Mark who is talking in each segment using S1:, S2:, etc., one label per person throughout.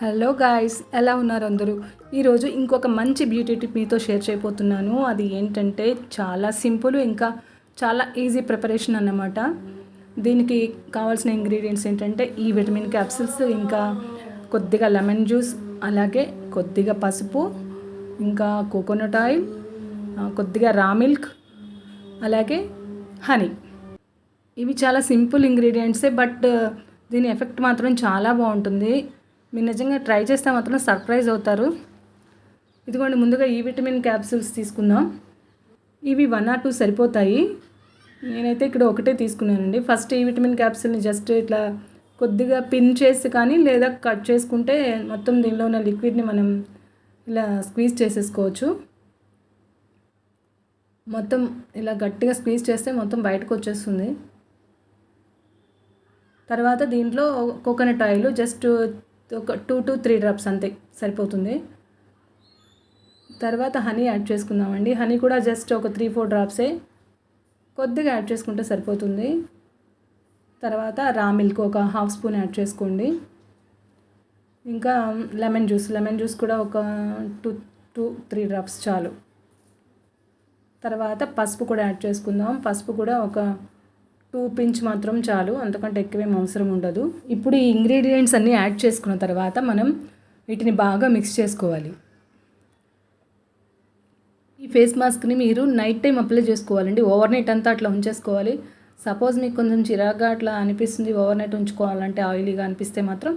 S1: Hello guys ఎలా ఉన్నారు అందరూ? ఈరోజు ఇంకొక మంచి బ్యూటీ టిప్ మీతో షేర్ చేయబోతున్నాను. అది ఏంటంటే చాలా సింపుల్ ఇంకా చాలా ఈజీ ప్రిపరేషన్ అన్నమాట. దీనికి కావాల్సిన ఇంగ్రీడియంట్స్ ఏంటంటే ఈ విటమిన్ క్యాప్సిల్స్ ఇంకా కొద్దిగా లెమన్ జ్యూస్ అలాగే కొద్దిగా పసుపు ఇంకా కోకోనట్ ఆయిల్ కొద్దిగా రా మిల్క్ అలాగే హనీ ఇవి చాలా సింపుల్ ఇంగ్రీడియంట్సే బట్ దీని ఎఫెక్ట్ మాత్రం చాలా బాగుంటుంది. మీరు నిజంగా ట్రై చేస్తే మాత్రం సర్ప్రైజ్ అవుతారు. ఇదిగోండి ముందుగా ఈ విటమిన్ క్యాప్సూల్స్ తీసుకుందాం. ఇవి వన్ ఆర్ టూ సరిపోతాయి. నేనైతే ఇక్కడ ఒకటే తీసుకున్నానండి. ఫస్ట్ ఈ విటమిన్ క్యాప్సూల్ని జస్ట్ ఇట్లా కొద్దిగా పిన్ చేసి కానీ లేదా కట్ చేసుకుంటే మొత్తం దీనిలో ఉన్న లిక్విడ్ని మనం ఇలా స్క్వీజ్ చేసేసుకోవచ్చు. మొత్తం ఇలా గట్టిగా స్క్వీజ్ చేస్తే మొత్తం బయటకు వచ్చేస్తుంది. తర్వాత దీంట్లో కోకోనట్ ఆయిల్ జస్ట్ ఒక టూ టు త్రీ డ్రాప్స్ అంతే సరిపోతుంది. తర్వాత హనీ యాడ్ చేసుకుందామండి. హనీ కూడా జస్ట్ ఒక త్రీ ఫోర్ డ్రాప్సే కొద్దిగా యాడ్ చేసుకుంటే సరిపోతుంది. తర్వాత రా మిల్క్ ఒక హాఫ్ స్పూన్ యాడ్ చేసుకోండి. ఇంకా లెమన్ జ్యూస్ లెమన్ జ్యూస్ కూడా ఒక టూ టూ త్రీ డ్రాప్స్ చాలు. తర్వాత పసుపు కూడా యాడ్ చేసుకుందాం. పసుపు కూడా ఒక టూ పించ్ మాత్రం చాలు అంతకంటే ఎక్కువేం అవసరం ఉండదు. ఇప్పుడు ఈ ఇంగ్రీడియంట్స్ అన్నీ యాడ్ చేసుకున్న తర్వాత మనం వీటిని బాగా మిక్స్ చేసుకోవాలి. ఈ ఫేస్ మాస్క్ని మీరు నైట్ టైం అప్లై చేసుకోవాలండి. ఓవర్ నైట్ అంతా అట్లా ఉంచేసుకోవాలి. సపోజ్ మీకు కొంచెం చిరాగ్గా అట్లా అనిపిస్తుంది ఓవర్ నైట్ ఉంచుకోవాలంటే ఆయిలీగా అనిపిస్తే మాత్రం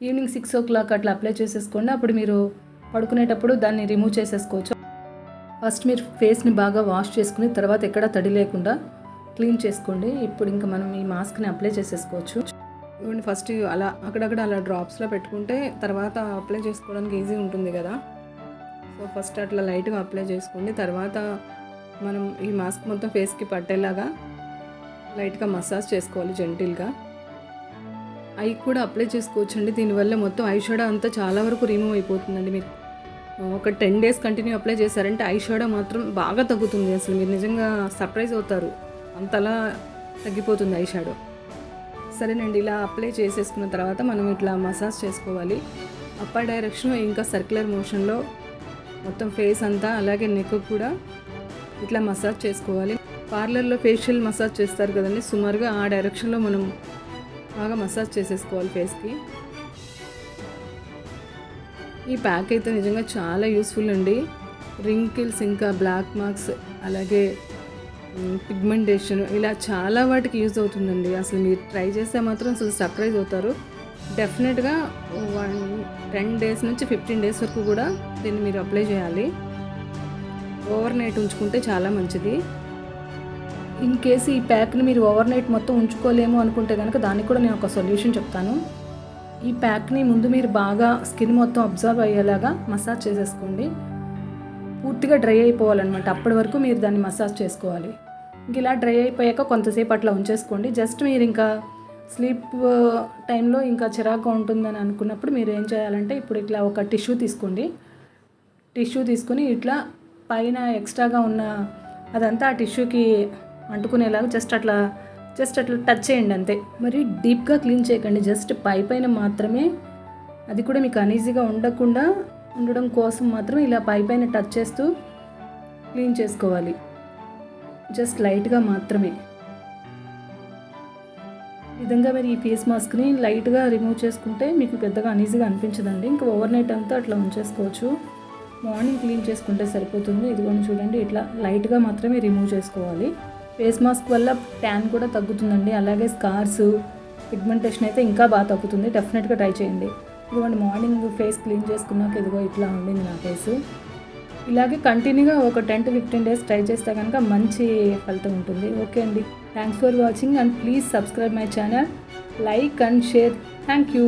S1: ఈవినింగ్ సిక్స్ ఓ క్లాక్ అట్లా అప్లై చేసేసుకోండి. అప్పుడు మీరు పడుకునేటప్పుడు దాన్ని రిమూవ్ చేసేసుకోవచ్చు. ఫస్ట్ మీరు ఫేస్ని బాగా వాష్ చేసుకుని తర్వాత ఎక్కడ తడి లేకుండా క్లీన్ చేసుకోండి. ఇప్పుడు ఇంకా మనం ఈ మాస్క్ని అప్లై చేసేసుకోవచ్చు. ఇవ్వండి ఫస్ట్ అలా అక్కడక్కడ అలా డ్రాప్స్లో పెట్టుకుంటే తర్వాత అప్లై చేసుకోవడానికి ఈజీ ఉంటుంది కదా. సో ఫస్ట్ అట్లా లైట్గా అప్లై చేసుకోండి. తర్వాత మనం ఈ మాస్క్ మొత్తం ఫేస్కి పట్టేలాగా లైట్గా మసాజ్ చేసుకోవాలి జెంటిల్గా. ఐ కూడా అప్లై చేసుకోవచ్చండి. దీనివల్ల మొత్తం ఐ షాడో అంతా చాలా వరకు రిమూవ్ అయిపోతుందండి. మీరు ఒక టెన్ డేస్ కంటిన్యూ అప్లై చేశారంటే ఐ షాడో మాత్రం బాగా తగ్గుతుంది. అసలు మీరు నిజంగా సర్ప్రైజ్ అవుతారు. అంతలా తగ్గిపోతుంది ఐ షాడో. సరేనండి ఇలా అప్లై చేసేసుకున్న తర్వాత మనం ఇట్లా మసాజ్ చేసుకోవాలి. అప్పర్ డైరెక్షన్ ఇంకా సర్క్యులర్ మోషన్లో మొత్తం ఫేస్ అంతా అలాగే నెక్ కూడా ఇట్లా మసాజ్ చేసుకోవాలి. పార్లర్లో ఫేషియల్ మసాజ్ చేస్తారు కదండి సుమారుగా ఆ డైరెక్షన్లో మనం బాగా మసాజ్ చేసేసుకోవాలి ఫేస్కి. ఈ ప్యాక్ అయితే నిజంగా చాలా యూస్ఫుల్ అండి. రింకిల్స్ ఇంకా బ్లాక్ మార్క్స్ అలాగే పిగ్మెంటేషన్ ఇలా చాలా వాటికి యూజ్ అవుతుందండి. అసలు మీరు ట్రై చేస్తే మాత్రం అసలు సర్ప్రైజ్ అవుతారు. డెఫినెట్గా వన్ టెన్ డేస్ నుంచి ఫిఫ్టీన్ డేస్ వరకు కూడా దీన్ని మీరు అప్లై చేయాలి. ఓవర్ నైట్ ఉంచుకుంటే చాలా మంచిది. ఇన్ కేసు ఈ ప్యాక్ని మీరు ఓవర్ నైట్ మొత్తం ఉంచుకోలేము అనుకుంటే కనుక దానికి కూడా నేను ఒక సొల్యూషన్ చెప్తాను. ఈ ప్యాక్ని ముందు మీరు బాగా స్కిన్ మొత్తం అబ్జర్వ్ అయ్యేలాగా మసాజ్ చేసేసుకోండి. పూర్తిగా డ్రై అయిపోవాలన్నమాట. అప్పటి వరకు మీరు దాన్ని మసాజ్ చేసుకోవాలి. ఇంక ఇలా డ్రై అయిపోయాక కొంతసేపు అట్లా ఉంచేసుకోండి. జస్ట్ మీరు ఇంకా స్లీప్ టైంలో ఇంకా చిరాకుగా ఉంటుందని అనుకున్నప్పుడు మీరు ఏం చేయాలంటే ఇప్పుడు ఇట్లా ఒక టిష్యూ తీసుకోండి. టిష్యూ తీసుకుని ఇట్లా పైన ఎక్స్ట్రాగా ఉన్న అదంతా ఆ టిష్యూకి అంటుకునేలాగా జస్ట్ అట్లా జస్ట్ అట్లా టచ్ చేయండి అంతే. మరి డీప్గా క్లీన్ చేయకండి. జస్ట్ పై పైన మాత్రమే. అది కూడా మీకు అనీజీగా ఉండకుండా ఉండడం కోసం మాత్రం ఇలా పై పైన టచ్ చేస్తూ క్లీన్ చేసుకోవాలి. జస్ట్ లైట్గా మాత్రమే. విధంగా మీరు ఈ ఫేస్ మాస్క్ని లైట్గా రిమూవ్ చేసుకుంటే మీకు పెద్దగా అనీజీగా అనిపించదండి. ఇంకా ఓవర్ నైట్ అంతా అట్లా ఉంచేసుకోవచ్చు. మార్నింగ్ క్లీన్ చేసుకుంటే సరిపోతుంది. ఇదిగోండి చూడండి ఇట్లా లైట్గా మాత్రమే రిమూవ్ చేసుకోవాలి. ఫేస్ మాస్క్ వల్ల ట్యాన్ కూడా తగ్గుతుందండి. అలాగే స్కార్స్ పిగ్మెంటేషన్ అయితే ఇంకా బాగా తగ్గుతుంది. డెఫినెట్గా ట్రై చేయండి. ఇదిగోండి మార్నింగ్ ఫేస్ క్లీన్ చేసుకున్నాక ఇదిగో ఇట్లా ఉండింది నా ఫేస్ ఇలాగే కంటిన్యూగా ఒక ten to fifteen days try చేస్తే కనుక మంచి ఫలితం ఉంటుంది. ఓకే అండి. Thanks for watching and please subscribe my channel like and share thank you